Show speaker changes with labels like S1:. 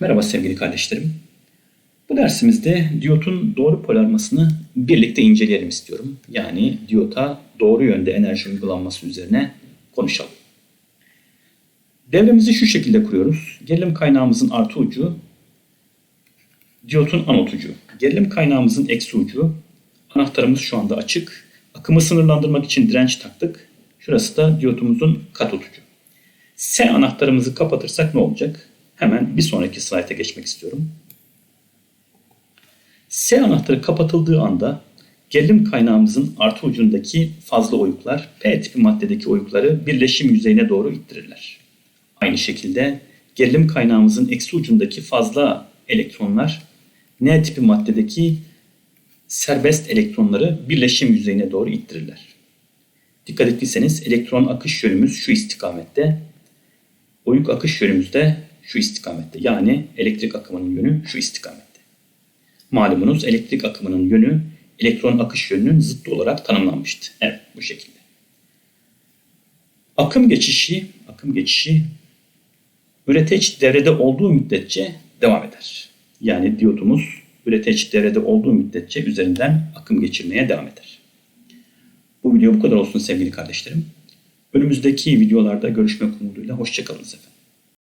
S1: Merhaba sevgili kardeşlerim. Bu dersimizde diyotun doğru polarmasını birlikte inceleyelim istiyorum. Yani diyota doğru yönde enerji uygulanması üzerine konuşalım. Devremizi şu şekilde kuruyoruz. Gerilim kaynağımızın artı ucu, diyotun anot ucu. Gerilim kaynağımızın eksi ucu, anahtarımız şu anda açık. Akımı sınırlandırmak için direnç taktık. Şurası da diyotumuzun katot ucu. S anahtarımızı kapatırsak ne olacak? Hemen bir sonraki slayta geçmek istiyorum. S anahtarı kapatıldığı anda gerilim kaynağımızın artı ucundaki fazla oyuklar P tipi maddedeki oyukları birleşim yüzeyine doğru ittirirler. Aynı şekilde gerilim kaynağımızın eksi ucundaki fazla elektronlar N tipi maddedeki serbest elektronları birleşim yüzeyine doğru ittirirler. Dikkat ettiyseniz elektron akış yönümüz şu istikamette, oyuk akış yönümüz de şu istikamette. Yani elektrik akımının yönü şu istikamette. Malumunuz elektrik akımının yönü elektron akış yönünün zıttı olarak tanımlanmıştı. Evet bu şekilde. Akım geçişi, akım geçişi üreteç devrede olduğu müddetçe devam eder. Yani diyotumuz üreteç devrede olduğu müddetçe üzerinden akım geçirmeye devam eder. Bu video bu kadar olsun sevgili kardeşlerim. Önümüzdeki videolarda görüşmek umuduyla hoşçakalın efendim.